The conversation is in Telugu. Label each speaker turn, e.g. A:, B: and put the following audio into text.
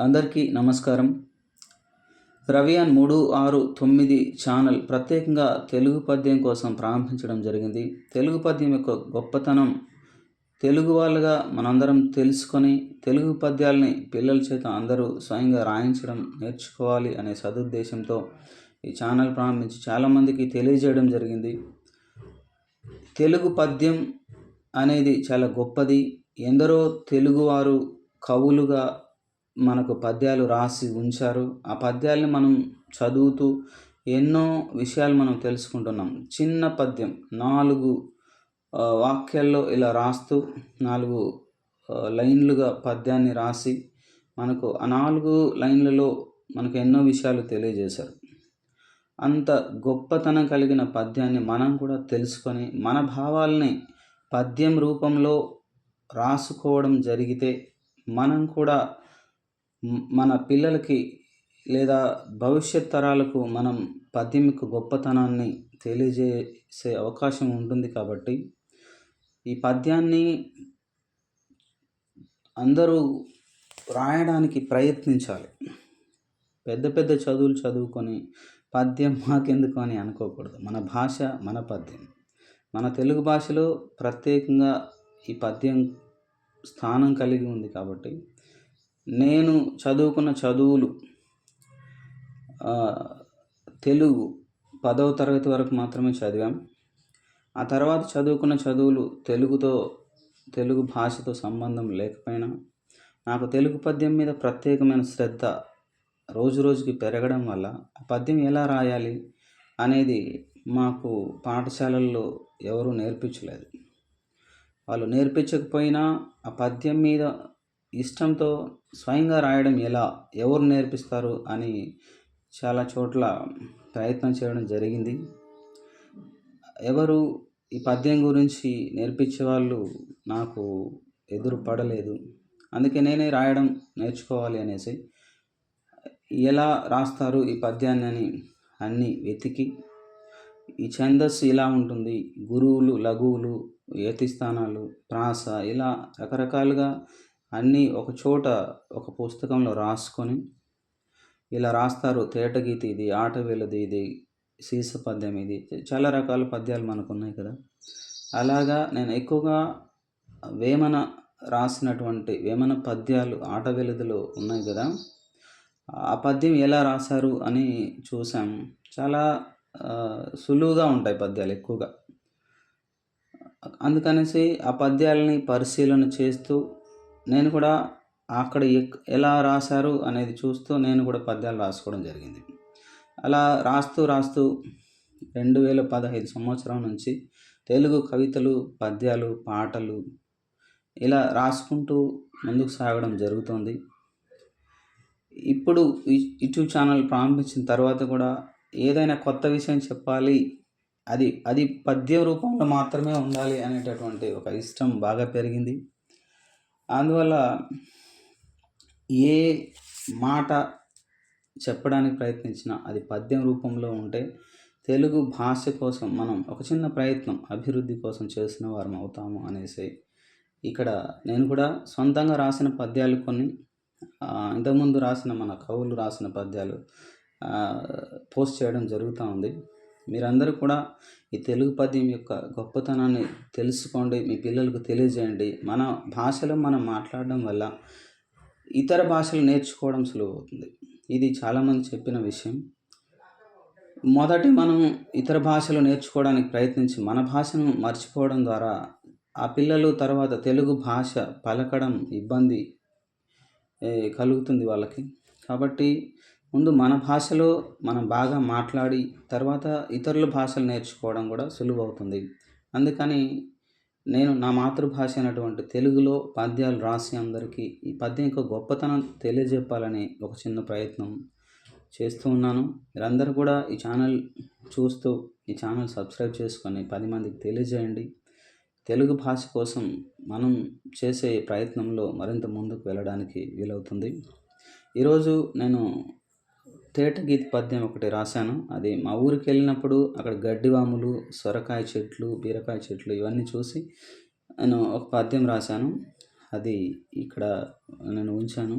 A: అందరికీ నమస్కారం. రవియాన్ మూడు ఆరు తొమ్మిది ఛానల్ ప్రత్యేకంగా తెలుగు పద్యం కోసం ప్రారంభించడం జరిగింది. తెలుగు పద్యం యొక్క గొప్పతనం తెలుగు వాళ్ళుగా మనందరం తెలుసుకొని తెలుగు పద్యాల్ని పిల్లల చేత అందరూ స్వయంగా రాయించడం నేర్చుకోవాలి అనే సదుద్దేశంతో ఈ ఛానల్ ప్రారంభించి చాలామందికి తెలియజేయడం జరిగింది. తెలుగు పద్యం అనేది చాలా గొప్పది. ఎందరో తెలుగువారు కవులుగా మనకు పద్యాలు రాసి ఉంచారు. ఆ పద్యాల్ని మనం చదువుతూ ఎన్నో విషయాలు మనం తెలుసుకుంటున్నాం. చిన్న పద్యం నాలుగు వాక్యాల్లో ఇలా రాస్తూ నాలుగు లైన్లుగా పద్యాన్ని రాసి మనకు ఆ నాలుగు లైన్లలో మనకు ఎన్నో విషయాలు తెలియజేశారు. అంత గొప్పతనం కలిగిన పద్యాన్ని మనం కూడా తెలుసుకొని మన భావాల్ని పద్యం రూపంలో రాసుకోవడం జరిగితే మనం కూడా మన పిల్లలకి లేదా భవిష్యత్ తరాలకు మనం పద్యం యొక్క గొప్పతనాన్ని తెలియజేసే అవకాశం ఉంటుంది కాబట్టి ఈ పద్యాన్ని అందరూ రాయడానికి ప్రయత్నించాలి. పెద్ద పెద్ద చదువులు చదువుకొని పద్యం మాకెందుకు అని అనుకోకూడదు. మన భాష మన పద్యం. మన తెలుగు భాషలో ప్రత్యేకంగా ఈ పద్యం స్థానం కలిగి ఉంది కాబట్టి నేను చదువుకున్న చదువులు తెలుగు పదవ తరగతి వరకు మాత్రమే చదివాం. ఆ తర్వాత చదువుకున్న చదువులు తెలుగుతో తెలుగు భాషతో సంబంధం లేకపోయినా నాకు తెలుగు పద్యం మీద ప్రత్యేకమైన శ్రద్ధ రోజు రోజుకి పెరగడం వల్ల ఆ పద్యం ఎలా రాయాలి అనేది మాకు పాఠశాలల్లో ఎవరూ నేర్పించలేదు. వాళ్ళు నేర్పించకపోయినా ఆ పద్యం మీద ఇష్టంతో స్వయంగా రాయడం ఎలా? ఎవరు నేర్పిస్తారు? అని చాలా చోట్ల ప్రయత్నం చేయడం జరిగింది. ఎవరు ఈ పద్యం గురించి నేర్పించే వాళ్ళు నాకు ఎదురు పడలేదు. అందుకే నేనే రాయడం నేర్చుకోవాలి అనేసి. ఎలా రాస్తారు ఈ పద్యాన్ని అని అన్నీ వెతికి. ఈ ఛందస్సు ఇలా ఉంటుంది. గురువులు లఘువులు యతిస్థానాలు ప్రాస ఇలా రకరకాలుగా అన్నీ ఒక చోట ఒక పుస్తకంలో రాసుకొని ఇలా రాస్తారు. తేటగీతి ఇది ఆటవేలది ఇది సీస పద్యం ఇది. చాలా రకాల పద్యాలు మనకు ఉన్నాయి కదా. అలాగా నేను ఎక్కువగా వేమన రాసినటువంటి వేమన పద్యాలు ఆటవేలదిలో ఉన్నాయి కదా. ఆ పద్యం ఎలా రాశారు అని చూసాం చాలా సులువుగా ఉంటాయి పద్యాలు ఎక్కువగా. అందుకనేసి ఆ పద్యాలని పరిశీలన చేస్తూ నేను కూడా అక్కడ ఎక్- ఎలా రాశారు అనేది చూస్తూ నేను కూడా పద్యాలు రాసుకోవడం జరిగింది. అలా రాస్తూ రాస్తూ రెండు వేల పదహైదు సంవత్సరం నుంచి తెలుగు కవితలు పద్యాలు పాటలు ఇలా రాసుకుంటూ ముందుకు సాగడం జరుగుతుంది. ఇప్పుడు యూట్యూబ్ ఛానల్ ప్రారంభించిన తర్వాత కూడా ఏదైనా కొత్త విషయం చెప్పాలి అది అది పద్య రూపంలో మాత్రమే ఉండాలి అనేటటువంటి ఒక ఇష్టం బాగా పెరిగింది. అందువల్ల ఏ మాట చెప్పడానికి ప్రయత్నించినా అది పద్యం రూపంలో ఉంటే తెలుగు భాష కోసం మనం ఒక చిన్న ప్రయత్నం అభివృద్ధి కోసం చేసిన వారం అవుతాము అనేసి ఇక్కడ నేను కూడా సొంతంగా రాసిన పద్యాలు కొన్ని ఇంతకుముందు రాసిన మన కవులు రాసిన పద్యాలు పోస్ట్ చేయడం జరుగుతూ ఉంది. మీరందరూ కూడా ఈ తెలుగు పద్యం యొక్క గొప్పతనాన్ని తెలుసుకోండి మీ పిల్లలకు తెలియజేయండి. మన భాషలో మనం మాట్లాడడం వల్ల ఇతర భాషలు నేర్చుకోవడం సులువు అవుతుంది ఇది చాలామంది చెప్పిన విషయం. మొదటి మనం ఇతర భాషలు నేర్చుకోవడానికి ప్రయత్నించి మన భాషను మర్చిపోవడం ద్వారా ఆ పిల్లలు తర్వాత తెలుగు భాష పలకడం ఇబ్బంది కలుగుతుంది వాళ్ళకి. కాబట్టి ముందు మన భాషలో మనం బాగా మాట్లాడి తర్వాత ఇతరుల భాషలు నేర్చుకోవడం కూడా సులువు అవుతుంది. అందుకని నేను నా మాతృభాష అయినటువంటి తెలుగులో పద్యాలు రాసి అందరికీ ఈ పద్యం యొక్క గొప్పతనం తెలియజెప్పాలని ఒక చిన్న ప్రయత్నం చేస్తూ ఉన్నాను. మీరందరూ కూడా ఈ ఛానల్ చూస్తూ ఈ ఛానల్ సబ్స్క్రైబ్ చేసుకొని పది మందికి తెలియజేయండి. తెలుగు భాష కోసం మనం చేసే ప్రయత్నంలో మరింత ముందుకు వెళ్ళడానికి వీలవుతుంది. ఈరోజు నేను తేటగీతి పద్యం ఒకటి రాశాను. అది మా ఊరికి వెళ్ళినప్పుడు అక్కడ గడ్డివాములు సొరకాయ చెట్లు బీరకాయ చెట్లు ఇవన్నీ చూసి నేను ఒక పద్యం రాశాను. అది ఇక్కడ నేను ఉంచాను.